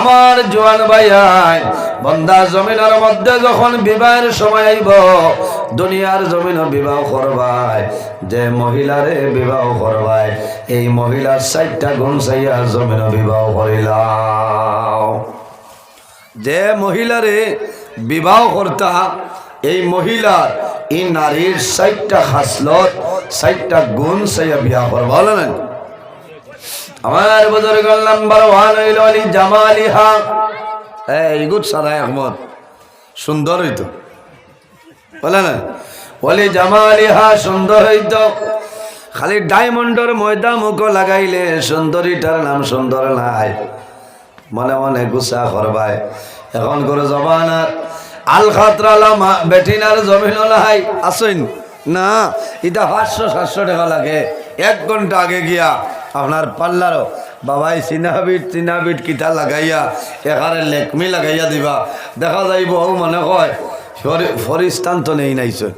আমার জোয়ান ভাইয়াই, বন্দা জমিনের মধ্যে যখন বিবাহের সময় আইব, দুনিয়ার জমিন বিবাহ করবাই, যে মহিলারে বিবাহ করবাই, এই মহিলার চারটা গুণ চাইয়া জমিন বিবাহ করিলাম। যে মহিলারে বিবাহ করতা, এই মহিলার এই নারীর চারটা খাসলত, চারটা গুণ চাইয়া বিবাহ করবা বলেন আমার বুজুর্গর নাম্বার ওয়ান হইল আলী জামালিহা। এই গুড সাদাই আহমদ, সুন্দর হইতো। বলে না? বলি জামালিহা, সুন্দর হইতো। খালি ডায়মন্ডর ময়দা মুখ লাগাইলে সুন্দরীটার নাম সুন্দর নাই। মনে মনে গুসা করবায় এখন করে জবানার আল খাতরালা বেটিনার জমিন নাই। আসইন? না এটা পাঁচশো, সাতশো টাকা লাগে। এক ঘণ্টা আগে গিয়া আপনার পাল্লারও। বাবাই চিনাবিট চিনাবিট কিতা লাগাইয়া, এখানে লেকমি লাগাইয়া দিবা। দেখা যাইব, ও মনে কয় ফরি- ফরিস্তান তো নেই নাইছে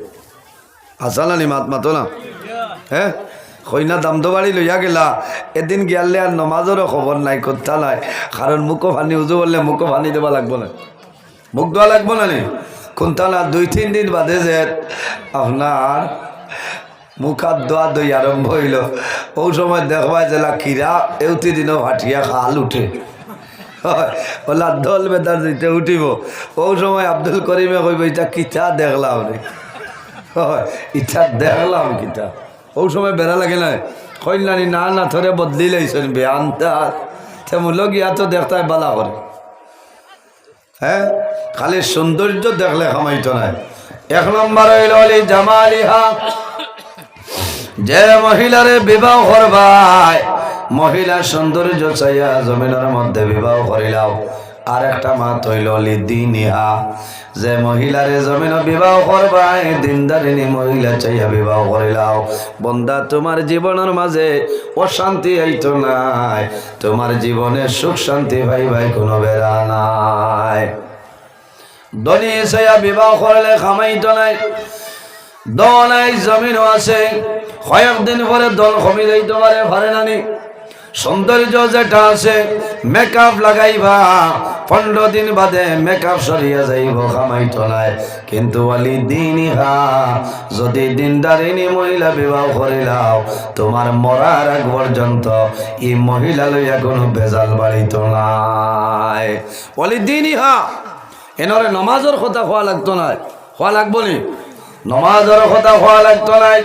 আসালানি মাত মাতো না? হ্যাঁ কইনা দামদো বাড়ি লইয়া গেলা। এদিন গিয়ালে আর নমাজেরও খবর নাই কথা নাই। কারণ মুখো ভানি, উজু বললে মুখো ফানি দেবা লাগবো না। মুখ দেওয়া লাগবো না নি কোনটা না, দুই, তিন দিন বাদে যে আপনার মুখাত দোয়া দই আরম্ভ হইল। ও সময় দেখবা জেলা কিরা এউতি দিনও হাটিয়া খাল উঠে। ওলা দল বেতার দিতে উঠিব। ও সময় আব্দুল করিমে কইব, ইটা কিতা দেখলাম রে ইটা দেখলাম কিতা ও সময় বেড়া লাগে না কইলানি না না থরে বদলি লাইছেন বেআনতা তেমন গিয়া তো দেখতাই বালা করে হ্যাঁ খালি সৌন্দর্য দেখলে খামাইতো নাই। এক নম্বর হইল জামালিহা। যে মহিলারে বিবাহ করবাই মহিলার সৌন্দর্য চাইয়া জমিনের মধ্যে বিবাহ করিলাও। আর একটা মাত হইল অলি দিনিহা যে মহিলারে জমিন বিবাহ করবাই দিনদারিনী মহিলা চাইয়া বিবাহ করিলাও। বন্দা, তোমার জীবনের মাঝে অশান্তি আইতো নাই, তোমার জীবনে সুখ শান্তি ভাই ভাই কোনো বেড়া নাই। দনি চাইয়া বিবাহ করলে খামাইতো নাই দলাই জমিনও আছে কয়েকদিন পরে দল কমে যাইতে পারে পারে নানি সৌন্দর্য যেটা আছে মেকআপ লাগাইবা, পনেরো দিন বাদে মেকআপ সরিয়া যাইব, কামাইত নাই। কিন্তু আলি দিন ইহা, যদি দিন দিনদারিনী মহিলা বিবাহ করিলাও তোমার মরার আগ পর্যন্ত এই মহিলা লইয়া কোনো বেজাল বাড়িত নাই। অলি দিন ইহা, এনরে নমাজের কথা খোয়া লাগতো না খোয়া লাগবো নি? নমাজের কথা খোয়া লাগতো নাই?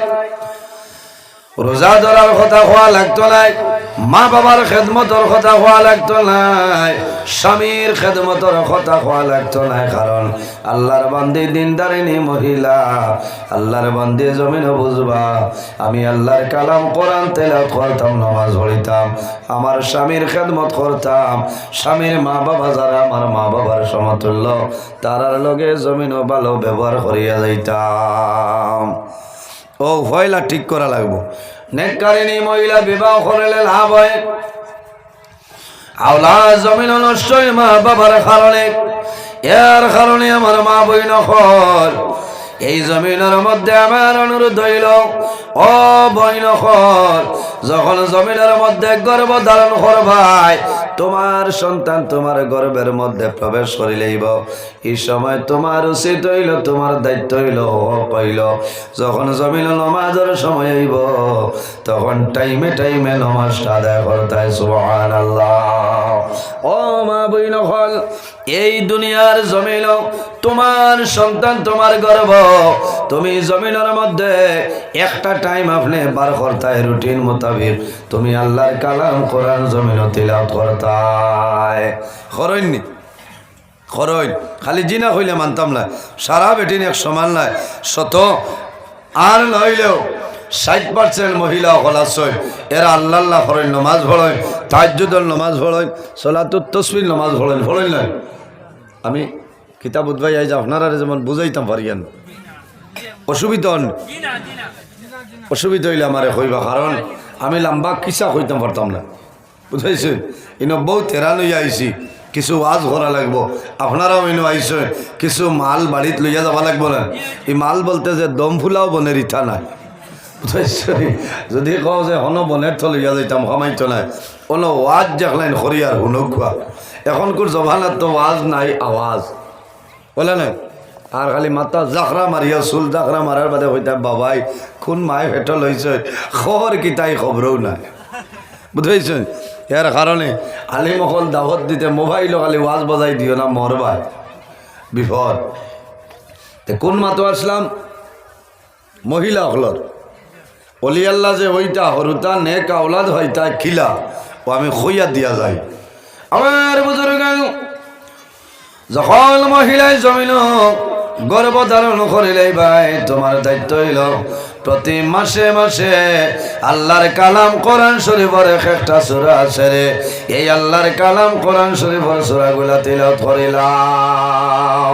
রোজা ধরার কথা খোয়া লাগতো নাই, মা বাবার খেদমতর কথা খোয়া লাগতো নাই, স্বামীর খেদমতর কথা খোয়া লাগতো নাই, কারণ আল্লাহর বান্দি দিনদারিনী মহিলা, আল্লাহর বান্দি জমিন বুঝবা, আমি আল্লাহর কালাম কোরআন তেলাওয়াত করতাম, নামাজ পড়িতাম, আমার স্বামীর খেদমত করতাম, স্বামীর মা বাবা যারা আমার মা বাবার সমতুল্য, তারার লগে জমিনও ভালো ব্যবহার করিয়া যাইতাম। ও ভয়লা ঠিক করা লাগবো। নেকারিনী মহিলা বিবাহ করলে লাভ হয়। আওলা জমিন নষ্টই মা বাবার কারণে। এর কারণে আমার মা বই নকল এই জমিনের মধ্যে আমার অনুরোধ হইল, ও বই নকল যখন জমিনের মধ্যে গর্ভ ধারণ করবাই, তোমার সন্তান তোমার গর্ভের মধ্যে প্রবেশ করিলেইব এই সময় তোমার উচিত হইল, তোমার দায়িত্ব হইল হক হইল। যখন জমিন নমাজের সময় হইব, তখন টাইমে টাইমে নমাজটা আদায় করতে সুবহান আল্লাহ ও মা বই নকল এই দুনিয়ার জমিন, তোমার সন্তান তোমার গর্ভ তুমি জমিনের মধ্যে একটা টাইম আপনি বার করতায় রুটিন মোতাবিক। তুমি আল্লাহর কালাম কোরআন জমিন তিলাওয়াত করতায় খরইনি খরইন খালি জিনা হইলে মানতাম না। সারা বেটিন এক সমান নাই। শত আর নইলেও ষাট পার্সেন্ট মহিলা হলাশয় এরা আল্লাহ আল্লাহ ফরেন নমাজ ভরেন তাজ্জুদল নমাজ ভরেন সলাতুর তসবির নমাজ ভরেন ভরেন নাই আমি কিতাব উদ্ভাই আইজ আপনারা যেমন বুঝাইতাম পারিয়ান। অসুবিধা অসুবিধা হইলে আমারে হইবা কারণ আমি লম্বা কিসা হইতাম পারতাম না। বুঝাইছে ইনো বউ তেরা লইয়া আইছি, কিছু ওয়াজ করা লাগবো। আপনারাও ইনো আইছে কিছু মাল বাড়িত লইয়া যাবা লাগবো না। এই মাল বলতে যে দম ফুলাও বনের ইথা নাই যদি কও যে, হন বনের থ লইয়া যাইতাম খামাইতো নাই কোনো ওয়াজ দেখলেন খরিয়ার হুনক খোয়া এখনকার জমানার তো ওয়াজ নাই আওয়াজ বলে না আর খালি মাথা জাখরা মারিয়া চুল জাখরা মারার বাদে হইতা বাবাই, কোন মায়ে ভেটল হয়েছে খবর কি তাই খবরও নাই বুঝেছেন এর কারণে আলিমহল দাওয়াত দিতে মোবাইলও খালি ওয়াজ বজাই দিও না মরবাই বিপদ। কোন মাতো আসলাম মহিলা হলর অলি আল্লাহ যে ওইটা, হরুতা, নেক আওলাদ হয়, তা খিলা। ও আমি খইয়া দিয়া যাই। আমার বুজুর্গ যখন মহিলায় জমিন গর্ভ ধারণ করিলে ভাই, তোমার দায়িত্ব হইল প্রতি মাসে মাসে আল্লাহর কালাম কোরআন শরীফের এক একটা সুরা আছে রে এই আল্লাহর কালাম কোরআন শরীফের সুরাগুলা তিলত করিলাম।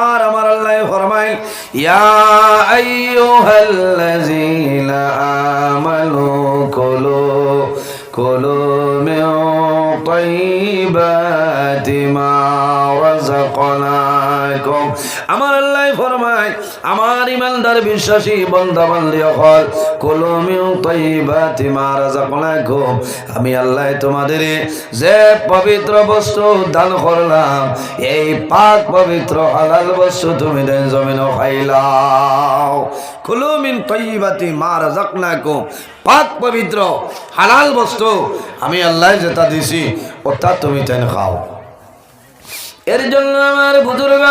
আর আমার আল্লাহ ফরমাইল ইয়া আইয়ুহাল্লাযীনা আমানু কুলু কুলু মিন তাইয়্যিবাতি মা রাযাকনাকুম আমার আল্লাহ ফরমায়, আমার ইমানদার বিশ্বাসী বন্ধা বান্ধি হল কুলু মিন তাইয়্যিবাতি মা রাযাকনাকুম আমি আল্লাহ তোমাদের যে পবিত্র বস্তু দান করলাম, এই পাক পবিত্র হালাল বস্তু তুমি জমিন খাইলাও। কুলু মিন তাইয়্যিবাতি মা রাযাকনাকুম। পাক পবিত্র, হালাল বস্তু। আমি আল্লাহ যেটা দিছি, ওটা তুমি তেন খাও। এর জন্য আমার বুজুর্গ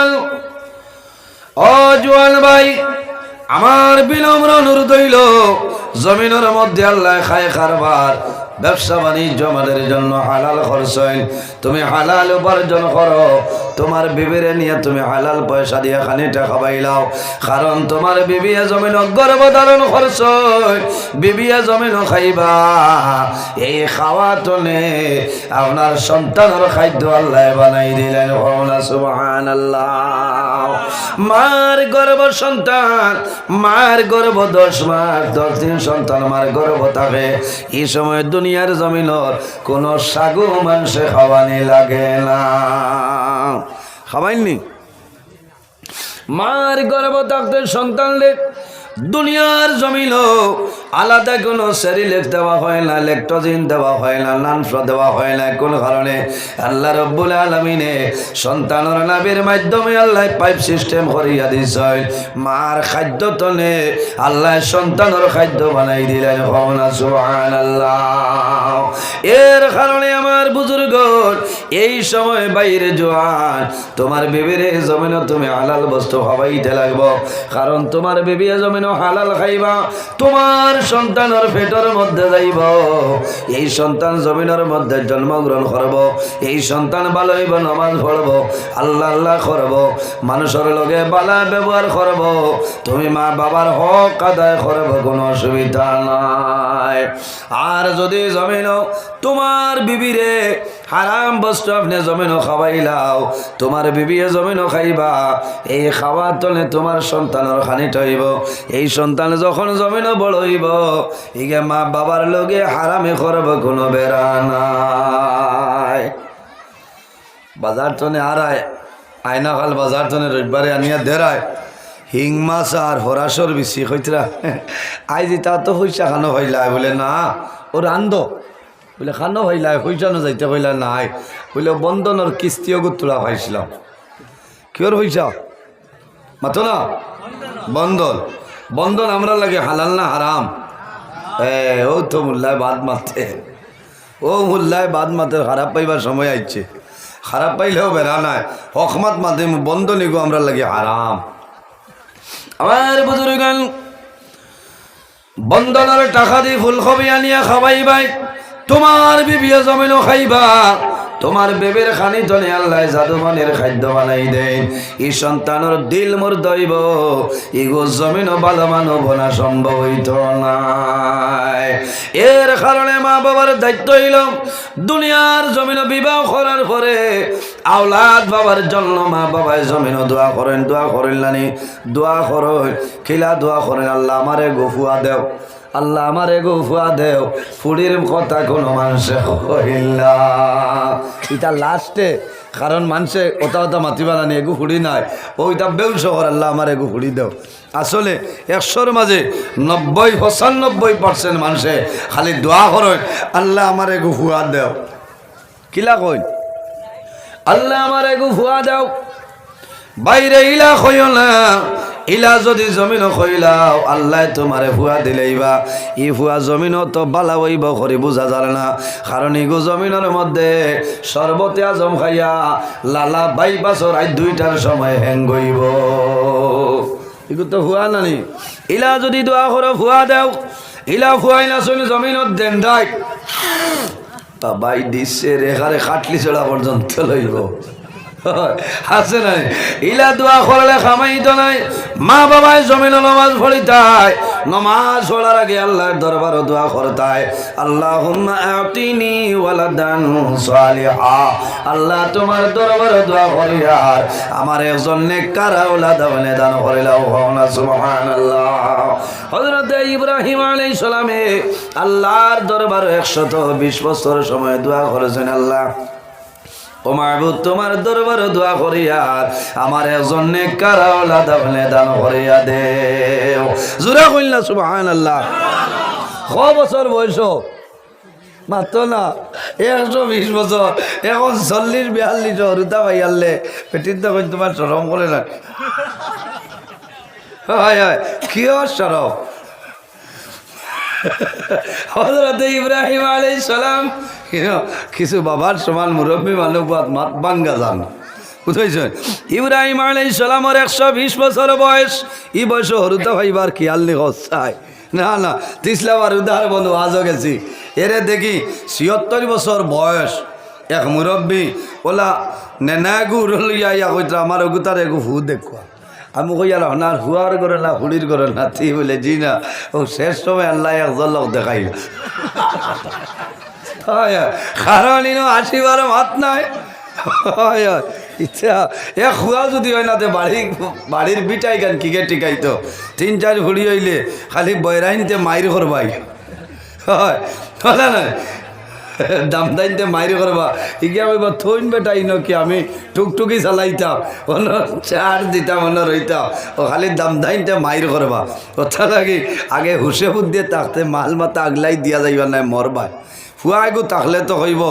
ও জোয়ান ভাই, আমার বিনম্র অনুরোধ হইল, জমিনের মধ্যে আল্লাহ খায় খারবার, ব্যবসা বাণিজ্য আমাদের জন্য হালাল খরচ হয় তুমি হালাল উপার্জন করো। তোমার বিবিরে নিয়ে তুমি হালাল পয়সা দিয়ে খানিটা খাবাইলাও কারণ তোমার বিবিয়ে জমিন গর্ভ ধারণ হয় বিবিয়ে জমিন খাইবা। এই খাওয়া তনে আপনার সন্তানের খাদ্য আল্লাহ বানাই দিলেন। সুবহান আল্লাহ মার গর্ভ সন্তান, মার গর্ভ দশ মাস, দশ দিন সন্তান মার গর্ভ থাকে। এই সময় দুনিয়ার জমিনত কোনো সাগু মাংসে খাওয়ানি লাগে না। খাবাইনি মার গর্ভ থাকতে সন্তানদের দুনিয়ার জমিল আলাদা কোনো সেরিলেক দেওয়া হয় না, লেকটোজিন দেওয়া হয় না নানফ্র দেওয়া হয় না, কোন কারণে। আল্লাহ রব্বুল আলমিনে সন্তানের নাবির মাধ্যমে আল্লাহ পাইপ সিস্টেম করিয়া দিছে মার খাদ্য তনে আল্লাহ সন্তানের খাদ্য বানাই দিলেন হওনা সুহান আল্লাহ এর কারণে আমার বুজুর্গ এই সময় বাইরে জোয়ান, তোমার বেবিরে জমিন তুমি হালাল বস্তু খাওয়াইতে লাগবো। কারণ তোমার বেবি জমিন হালাল খাইবা, তোমার সন্তানের পেটের মধ্যে যাইব। এই সন্তান জমিনের মধ্যে জন্মগ্রহণ করব, এই সন্তান ভালো হইব, নমাজ পড়ব, আল্লাহ আল্লাহ করব, মানুষের লগে বালা ব্যবহার করব, তুমি মা বাবার হক আদায় করব, কোনো অসুবিধা নাই। আর যদি জমিন, তোমার বিবিরে হারাম বস্তু আপনি জমিনও খাওয়াইলাও তোমার বিবিয়ে জমিনও খাইবা, এই খাওয়ার তলে তোমার সন্তানের খানিট হইব। এই সন্তান যখন জমিনও বড় হইব ইগে মা বাবার লগে হারামে করব, কোনো বেড়া নাই। বাজার টনে আড়ায় আয়না খাল বাজার টনে রবিবারে আনিয়া দেরায়, হিং মাছ আর হরাসর বেশি হইতরা। আই তা তো হইসা খানো হইলা বলে না, ও রান্ধ। বলে খানো হইলা হইসানো যাইতে হইলা নাই। বলে বন্ধনের কিস্তিও তোলা পাইছিলাম। কিয়র হইসা মাতো না? বন্ধন। বন্ধন আমরা লাগে হালাল না হারাম? ও তো মোল্লায় বাদ মারতে। ও মোল্লায় বাদ মারতে খারাপ পাইবার সময় আইছে। খারাপ পাইলেও বেড়া নাই। হকমাত মাতে বন্ধন এগো আমরা লাগে হারাম। আমার বুজুর্গ বন্ধনের টাকা দিয়ে ফুলকপি আনিয়া খাবাই ভাই তোমার বিবিয়া জমিনও খাইবা। তোমার বেবের খানি তলে আল্লাহ জাদুমানের খাদ্য বানাই দেন। ই সন্তানের দিল মোর দইব ইগো জমিনও ভালো মানব না সম্ভব হইত নাই। এর কারণে মা বাবার দায়িত্ব হইল দুনিয়ার জমিন বিবাহ করার পরে আওলাদ বাবার জন্য মা বাবায় জমিন দোয়া করেন দোয়া করেন নানি, দোয়া করেন খিলা দোয়া করেন, আল্লাহ আমারে গফুয়া দেও। আল্লাহ আমার এগো দেও ফুড়ির কথা কোনো মানুষে এটা লাস্টে, কারণ মানুষে ওটা ওটা মাতি বানানি এগু ফুড়ি নাই। ওইটা বেউ শহর আল্লাহ আমার এগু ফুড়ি দেও। আসলে একশোর মাঝে নব্বই, পঁচানব্বই পার্সেন্ট মানুষে খালি দোয়া করেন, আল্লাহ আমার এগু ফুয়া দেও। কিলা কইন আল্লাহ আমার এগু ফুয়া দাও। বাইরে ইলা কইও না ইলা যদি জমিন কইলাও আল্লাহ তোমারে ফুয়া দিলেইবা। ই ফুয়া জমিন তো বালা হইব করি বুঝা যায় না। কারণ ইগো জমিনের মধ্যে সর্বতে আজম খাইয়া লালা বাই বাসর আজ দুইটার সময় হ্যাং গইব ইগো তো ফুয়া নানি। ইলা যদি দোয়া করো ফুয়া দেও। ইলা ফুয়াই না শুনি জমিনত দেন ডাই বাবাই দিচ্ছে রেখারে খাটলি চড়া পর্যন্ত লইব। আছে নাই। ইলা দোয়া করলে নাই। মা বাবাই জমিন নমাজ পড়িতাই নমাজ পড়ার আগে আল্লাহর দরবার দোয়া করতাই আল্লাহ আতিনি আল্লাহ তোমার দরবার দোয়া করিয়ার আমার একজন নেককার আওলাদ বলে দান করিলাও হওনা সুবহানাল্লাহ। হযরত ইব্রাহিম আলাইহিস সালামে আল্লাহর দরবার 120 বছর সময় দোয়া করেছেন আল্লাহ। ও মাহবুব তোমার দরবার দোয়া করিয়ার আমার একজন নেককার আওলাদ আপনি দান করিয়া দেও। জোরা কইলা সুবহানাল্লাহ। ক বছর বয়স? মাত্র না, একশো বিশ বছর। এখন চল্লিশ, বিয়াল্লিশ হরুতা ভাই আনলে পেটির তখন তোমার সরম করে না। হয় হয়, কিয় সরম হজরত ইব্রাহিম আলাই সালাম কিছু বাবার সমান মুরব্বী মানুষ বাঙ্গা যান। বুঝেছেন? ইব্রাহিম আলাই সালামর একশো বিশ বছর বয়স। ই বয়স হরুতা ভাইবার খেয়াল নি হসায় না না তিসলাবার উদাহরণ বন্ধু, আজও গেছি। এরে দেখি, ছিয়ত্তর বছর বয়স। এক মুরব্বী, ওলা নেনাগু রলিয়া কইতা আমার ওগুতার এগু হু দেখুয়া। আমি কই আর না, হুয়ার করে না, হুড়ির করে না তুই বলে জি না। ও শেষ সময় আল্লাহ একজন লোক দেখাই কারণ ইনো আসিবার মাত নাই। হয়। ইচ্ছা। এ খুয়া যদি হয় না তে বাড়ি, বাড়ির বিটাই গান কিকে টিকাইতো তিন, চার ঘুড়ি হইলে খালি বয়রাইনতে মাইর করবাই। হয়। নাই দাম দাইনতে মাইর করবা। ইগিয়া কইবা, থইন বেটা, ইনো কি আমি টুকটুকি চালাইতাম? অন্য চার দিতাম অন্য রইতাম। ও খালি দাম দাইনতে মাইর করবা। কথা লাগি আগে হুসে বুদ্ধিয়ে তাকতে মাল মাথা আগলাই দিয়া যাইবা নাই মরবাই ফুয়া গো, তাহলে তো হইব।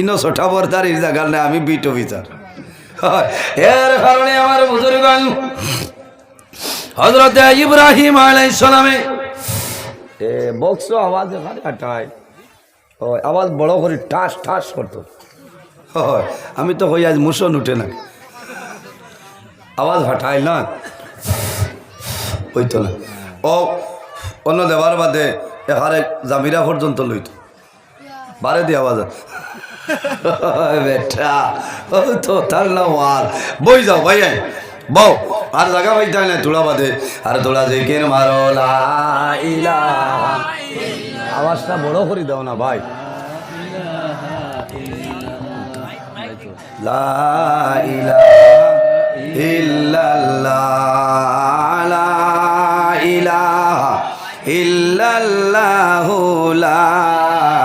ইনো ছটা বর্তার এই জায়গার নাই, আমি বিটো হয়, এর কারণে আমার বুজুর্গান হজরত ইব্রাহিম আলাইহিস সালামে এ বক্স আওয়াজ এখানে আটায় আওয়াজ বড় করে ঠাস ঠাস করতো। আমি তো কই আজ মুসন উঠে না। আওয়াজ হঠায় না। হইতো না। ও অন্য দেবার বাদে এখানে জামিরা পর্যন্ত লইত। বারে দিয়ে আওয়াজ বেটা, ও তো তার নাম আর। বই যাও ভাই বউ, আর জায়গা পাইতে হয় না তোলা বাদে আর তোলা যে কেন মারো আওয়াজটা বড় করে দাও না, ভাই। লা ইলাহা ইল্লাল্লাহ লা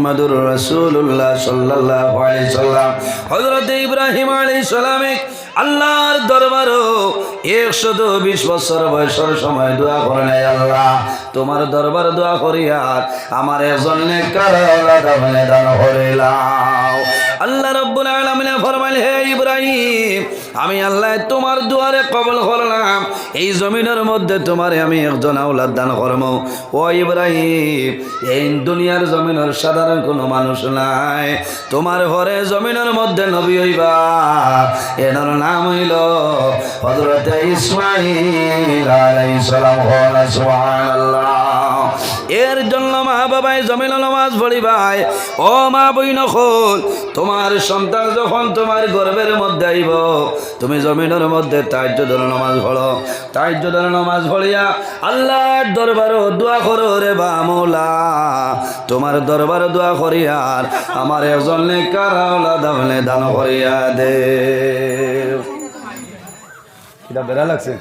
মুহাম্মাদুর রাসূলুল্লাহ সাল্লাল্লাহু আলাইহি সাল্লাম। হযরত ইব্রাহিম আলাইহিস সালামে আল্লাহর দরবারও একশত বিশ বছর বয়সের সময় দোয়া করে নাই আল্লাহ, তোমার দরবার দোয়া করিয়া আমার এজন্য কারণ দান করিলাও আল্লাহ রব্বুল আলামিন ফরমাইল, হে ইব্রাহিম, আমি আল্লাহ তোমার দুয়ারে কবল করলাম। এই জমিনের মধ্যে তোমারে আমি একজন আওলাদ দান করম ও ইব্রাহিম, এই দুনিয়ার জমিনের সাধারণ কোনো মানুষ নাই। তোমার ঘরে জমিনের মধ্যে নবী হইবা। এনার নাম হইল হযরত ইসমাইল সালাম। সুবহানাল্লাহ। এর জন্য মা বাবাই জমিন নামাজ পড়িবাই। ও মা বই নখল তোমার সন্তান যখন তোমার গর্বের মধ্যে আইব, তুমি জমিনের মধ্যে তাজ্জুদের নামাজ পড়ো। তাজ্জুদের নামাজ পড়িয়া আল্লাহর দরবারও দোয়া করো রে বামুলা তোমার দরবার দোয়া করিয়ার আমার একজন নেকার আওলাদ আমলে দান করিয়া দে। এটা বেড়া লাগছে?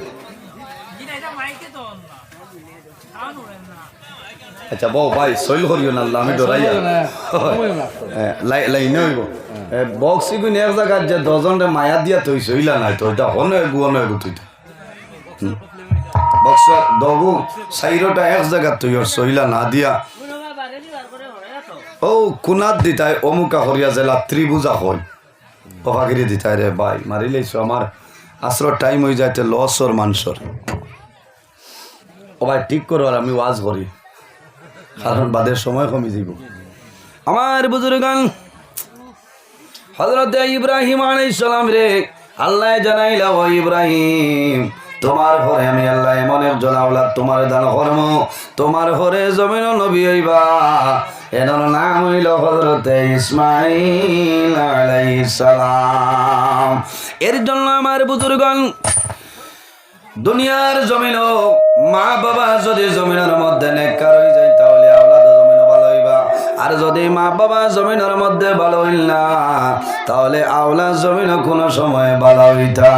আচ্ছা বউ ভাই সইল করিও না আমি ডরাইয়া। লাইনে হইব। বক্সি গুণ এক জায়গার যে দশজনরে মায়া দিয়া তুই সইলা নাই তো এটা হনে গুয়ন হইব তুই বক্স দগু সাইরটা এক জায়গার তুই ওর সইলা না দিয়া। ও কুনাত দিতাই অমুকা হরিয়া জেলা ত্রিভুজা হয় পকাগিরি দিতাই রে ভাই মারি লাইছো আমার আসর টাইম হয়ে যাইতে লসর মানসর ও ভাই ঠিক করো আর আমি ওয়াজ করি কারণ বাদের সময় কমে যাব আমার বুজুর্গান হজরত ইব্রাহিম আলাইহিস সালাম রে, আল্লাহ জানাইলা, ও ইব্রাহিম, তোমার ঘরে আমি আল্লাহ এমন একজন তোমার দান কর্ম। তোমার ঘরে জমিন নবী হইবা। এনার নাম হইল হজরত ইসমাইল আলাইহিস সালাম। এর জন্য আমার বুজুর্গন, দুনিয়ার জমিন মা বাবা যদি জমিনের মধ্যে নেককার হয়ে যায় আর যদি মা বাবা জমিনের মধ্যে ভালো হইল না, তাহলে আওলাদ জমিন কোনো সময় ভালো হইতা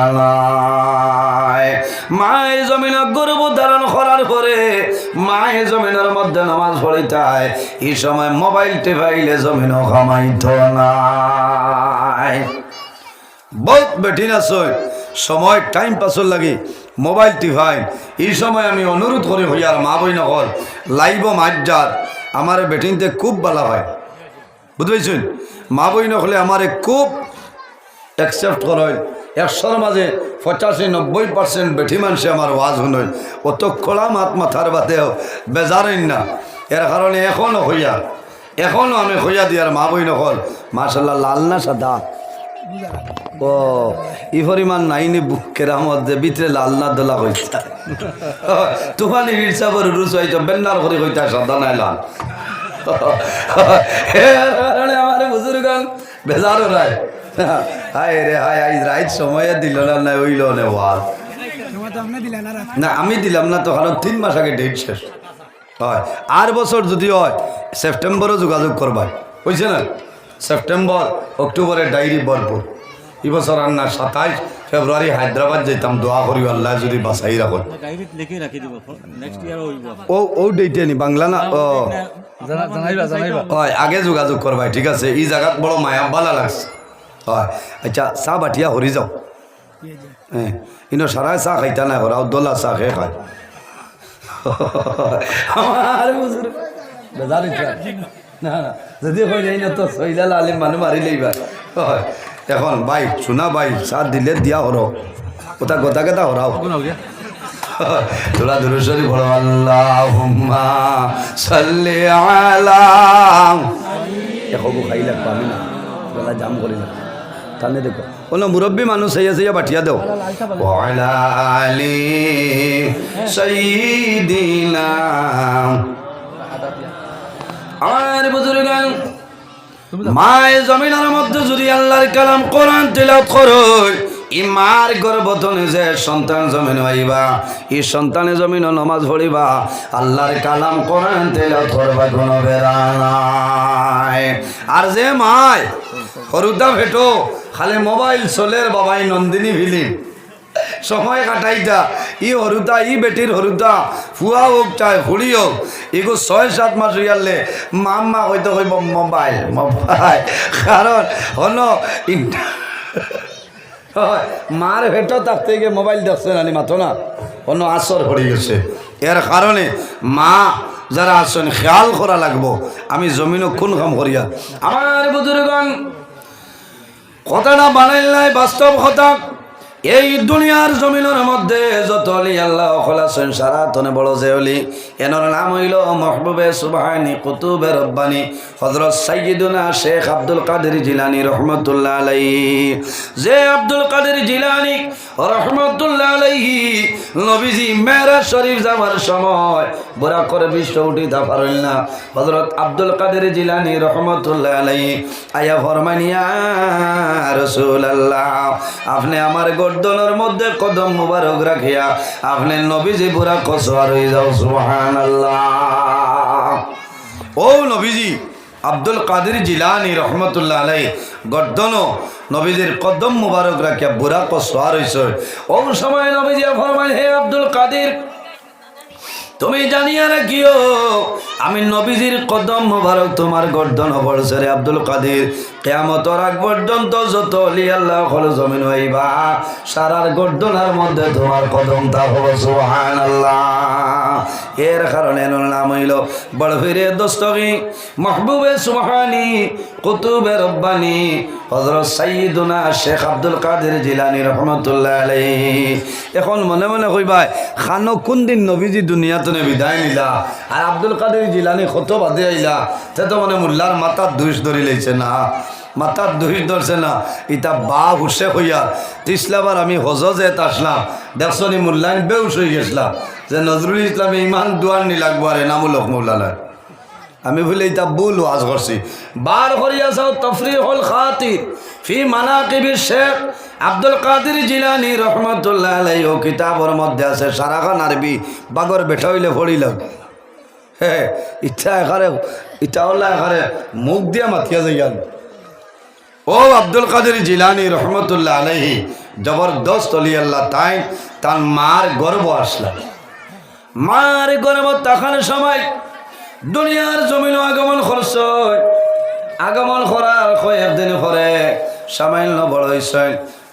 মায়ের জমিন গর্ব ধারণ করার পরে মায়ের জমিনের মধ্যে নামাজ পড়িতায় এই সময় মোবাইল টেপাইলে জমিন খামাইত নাই বহুত বেঠিন আছে। সময় টাইম পাসর লাগে মোবাইল টিভাই এই সময় আমি অনুরোধ করি হইয়ার মা বই নকল লাইব মাজ্জার আমার ব্যাটিংতে খুব ভালো হয়। বুঝতে পেরেছেন? মা বই নকলে আমারে খুব অ্যাকসেপ্ট হয়। একশোর মাঝে পঁচাশি, নব্বই পার্সেন্ট বেঠি মানুষে আমার ওয়াজ শুনই অত খোলা মাত মাথার বাতেও বেজারেন না। এর কারণে এখনও হইয়া এখনও আমি হইয়া দিয়ার মা বই নকল মার্শাল্লাহ লাল না সাদা। ও ই পরিমাণ নাইনি কেরামত যে ভিতরে লাল না দোলা হইতা তুফানি হিসাবর রুচ হইতো, বেন্নার করে হইতা সাদা নাই লাল। আমার বুজুর্গ বেজারও রায়। হায় রে, হায় আই রাইট সময়ে দিল না নাই ওইল নে ওয়াল। না, আমি দিলাম না তো কারণ তিন মাস আগে ডেট শেষ। হয় আর বছর যদি হয়, সেপ্টেম্বরও যোগাযোগ করবাই। বুঝছে না সেপ্টেম্বর অক্টোবরের ডায়েরি ভরপুর এবছর আর না সাতাইশ ফেব্রুয়ারি হায়দ্রাবাদ যেতাম দোয়া করি আল্লাহ যদি বাসাই রাখো। ডায়েরিত লিখি রাখি দিব নেক্সট ইয়ার হইব। ও ও ডেটে নি বাংলা না? ও। জানাইবা জানাইবা। হয় আগে যোগাযোগ করবাই ঠিক আছে? এই জায়গাত বড় মায়া ভালো লাগছে। হয় আচ্ছা চাহ বাটিয়া হরি যাও। হ্যাঁ ইনো সারাই চাহ খাইতা নাই ওরা দোলা চাহ খেয়ে খায়। আমার বুজুর বেজার ইচ্ছা না না। যদি হয়ে যায় না তো সইলাল আলিম মানুষ মারি লইবা। হয়। এখন ভাই শোনা ভাই চাহ দিলে দিয়া হরো। কোথা গোটা কেটা হরাও। তোরা দুরুশরী বড় আল্লাহুম্মা সাল্লি আলা এখন খাই লাগবো আমি না। গলা জাম করি না। তাহলে দেখো। কোনো মুরব্বী মানুষ সেইয়া সেইয়া পাঠিয়া দেও। আলি আমার বুজুর্গান মায়ের জমিনের মধ্যে যদি আল্লাহর কালাম কোরআন তেলাওয়াত করো ই মার গর্ভতনে যে সন্তান জমিন হইবা ই সন্তানে জমিন নমাজ পড়িবা আল্লাহর কালাম কোরআন তেলাওয়াত করবা কোনো বেড়া নাই। আর যে মায় হরুদা ভেটো খালি মোবাইল চলের বাবাই নন্দিনী ভিলিম সময় কাটাইতা ই হরুতা ই বেটির হরুতা ফুয়া হোক চাই ফুড়ি হোক এগো ছয়, সাত মাস হইয়ালে মাম্মা হইতে কইব মোবাইল মোবাইল। কারণ হন হয় মার ভেটো তার থেকে মোবাইল দেখছে নানি মাথো না। অন্য আসর পড়ে গেছে। এর কারণে মা যারা আছেন, খেয়াল করা লাগবো। আমি জমিনও কোন কাম করিয়া আমার বুজুর্গন কথাটা বানাইল নাই বাস্তব কথা। এই দুনিয়ার জমিনের মধ্যে যত অলি আল্লাহ আছেন সারা তনে বড় যে অলি, এনার নাম হইল মহবুবে সুবাহানি কুতুবে রব্বানি হজরত সাইয়িদুনা শেখ আব্দুল কাদের জিলানি রহমতুল্লাহ আলাই যে আব্দুল কাদের জিলানি রহমতুল্লাহ আলাইহি, নবীজি মেরাজ শরীফ যাওয়ার সময় বুড়া করে বিশ্ব উঠিতে পারল না। হযরত আব্দুল কাদের জিলানী রহমতুল্লাহ আলাইহি, আয়া ফরমানিয়া রাসূলুল্লাহ, আপনি আমার গর্দনের মধ্যে কদম মুবারক রাখিয়া আপনি নবীজি পুরা কসোয়ার হয়ে যাও সুহান ও নবীজি, আব্দুল কাদির জিলানি রহমতুল্লাহ আলাই গর্দন নবীজির কদম মুবারক রাখিয়া বুড়া কসোয়ার হয়েছে ও সময় নবীজি ফরমান হে আব্দুল কাদের তুমি জানিয়া রাখিও, আমি নবীজির কদম মোবারক তোমার গর্দন হবরছে রে আব্দুল কাদের। কেয়ামতর আগ পর্যন্ত যত অলি আল্লাহ হল জমিন হইবা, সারার গর্দনার মধ্যে তোমার কদম তা হব সুহান এর কারণে নাম হইল, বড় ফিরে দস্তগি মাহবুবে সুবহানি, কুতুবে রব্বানি হজরত সাইয়্যিদুনা শেখ আব্দুল কাদের জিলানি রহমতুল্লাহ আলাইহি। এখন মনে মনে কইবাই খানো কোন দিন নবীজি দুনিয়াতে বিদায় নিলা। আর আব্দুল কাদের জিলানি কত বাদে আইলা। সে তো মানে মোল্লার মাথার দুষ ধরি লইছে না। মাথার দুষ ধরছে না। ইটা বা হুসে হইয়া। তিসলাবার আমি হজজে আসলাম দেখছি মোল্লাইন বেউস হয়ে গেছিলাম যে নজরুল ইসলামে ইমান দুয়ার নি লাগবো আর এনামুলক মৌলানায় আমি বলে, এটা ভুল ওয়াজ করছি। বার করিয়া যাও তফরি হল খাতির, ফি মানাকিবির শেখ আব্দুল কাদের জিলানি রহমতুল্লাহ আলাই ও কিতাবর মধ্যে আছে, সারাখান আরবি, বাগর বেঠা হইলে পড়িল। হে, ইচ্ছা এখানে, ইচ্ছা হল্লা এখানে মুখ দিয়া মাথিয়া যাইয়ান। ও আব্দুল কাদের জিলানি রহমতুল্লাহ আলাইহি, জবরদস্ত অলি আল্লাহ তাই তার মার গর্ব আসলাম। মার গর্ব তখন সময় দুনিয়ার জমিন আগমন খরচ আগমন করার কয়েকদিন পরে সামান্য বড় হয়েছে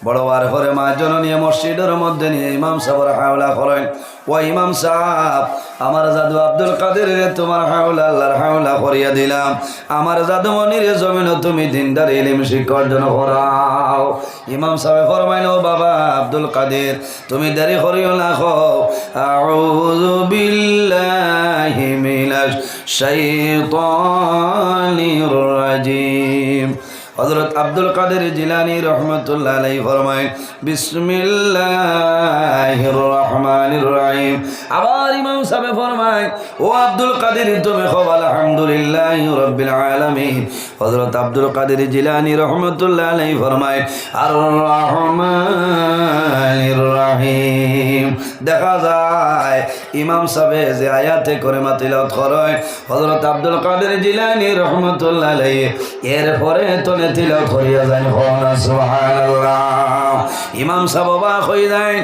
বড় বার করে মা জননী মসজিদের মধ্যে নিয়ে ইমাম সাহেবের হাওলা করেন ও ইমাম সাহেব, আমার জাদু আব্দুল কাদের তোমার হাওলা, আল্লাহর হাওলা করিয়া দিলাম। আমার জাদু মনির জমিন তুমি দিনদার ইলিম শিক্ষা অর্জন করাও। ইমাম সাহেব ফরমাইল বাবা আব্দুল কাদের, তুমি দেরি করিও না আউযু বিল্লাহি মিনাশ রাজিম। হজরত আব্দুল কাদের জিলানি রহমতুল্লাহ আলাই ফরমায় বিসমিল্লাহির রহমানির রহিম। আবার ইমাম সাহেব ফরমায়, ও আব্দুল কাদের, তুমি খব আলহামদুলিল্লাহ রব্বিল আলামিন। হযরত আব্দুল কাদের জিলানী রহমাতুল্লাহ আলাইহি ফরমায়, আর রহমানির রহিম। দেখা যায় ইমাম সাহেব যে আয়াতে করে মাতিলাত করে হযরত আব্দুল কাদের জিলানী রহমাতুল্লাহ এরপরে তনে তিলাওয়াত করিয়া যায় হনা সুবহানাল্লাহ। ইমাম সাহেব অবাক হয়ে যায়,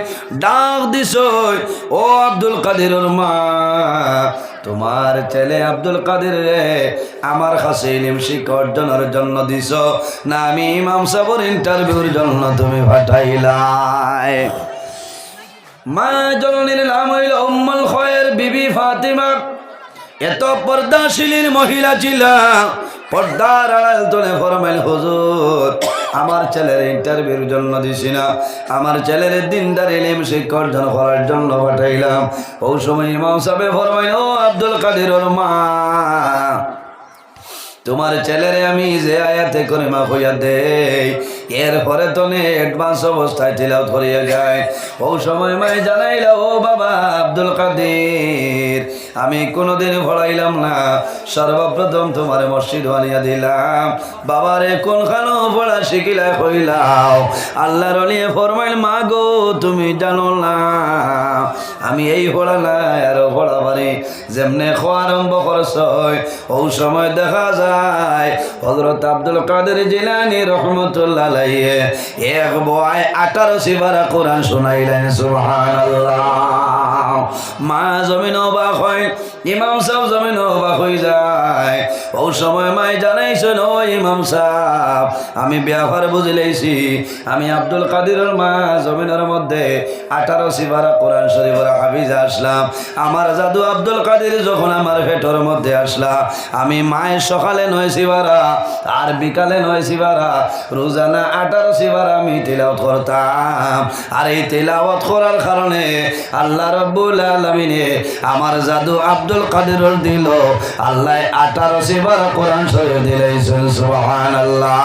ডাক দিছ, ও আব্দুল কাদেরের মা, তোমার ছেলে আব্দুল কাদের রে, আমার কাছে ইলিম শিক্ষা অর্জনের জন্য দিছ, না আমি ইমাম সাহেবের ইন্টারভিউর জন্য তুমি পাঠাইলাই। মা জননীর নাম হইল উম্মুল খয়ের বিবি ফাতিমা। এত পর্দাশীলীর মহিলা ছিল। পর্দার আড়াল তোলে ফরমাইল, হুজুর, আমার ছেলের ইন্টারভিউর জন্য দিছি না। আমার ছেলের দিনদার এলিম শিক্ষা অর্জন করার জন্য পাঠাইলাম। ও সময় ইমাম সাহেব ফরমাইল, ও আব্দুল কাদের মা, তোমার ছেলেরে আমি যে আয়াতে করে মা হইয়া দেই এরপরে তো অ্যাডভান্স অবস্থায় তিলাওয়াত করিয়া যায়। ও সময় মাই জানাইলা, ও বাবা আব্দুল কাদের, আমি কোনোদিন পড়াইলাম না। সর্বপ্রথম তোমার মসজিদ বানিয়ে দিলাম। বাবারে, কোনখানো পড়া শিখিলা কইলাও? আল্লাহর নিয়ে ফরমাইল, মা গো, তুমি জানো না। আমি এই পড়া নাই, আরও পড়া পারি যেমনে খোয়া আরম্ভ করছ ও সময় দেখা যায় হজরত আব্দুল কাদের জিলানি রহমতুল্লাহ আলাইহি। এক বয় আঠারো সিবারা কোরআন শোনাইলেন সুবহানাল্লাহ। মা জমিন অবাক হয়, ইমাম সাহেব জমিন অবাক হয়ে যায়। ও সময় মাই জানাইছেন ও ইমাম সাহেব, আমি ব্যাপার বুঝে লেছি আমি আব্দুল কাদিরের মা জমিনের মধ্যে আঠারো সিবারা কোরআন শরীফের হাফিজ আসলাম। আমার জাদু আব্দুল কাদির যখন আমার পেটর মধ্যে আসলাম আমি মায়ের সকালে নয় সিবারা আর বিকালে নয় সিবারা রোজানা আঠারো সিবারা আমি তেলাওয়াত করতাম। আর এই তেলাওয়াত করার কারণে আল্লাহ রব্বুল আলমিনে আমার জাদু আব্দুল কাদের দিল। আল্লাহ আঠারো সেবার কোরআন শরীফ দিলেছেন সুবহানাল্লাহ।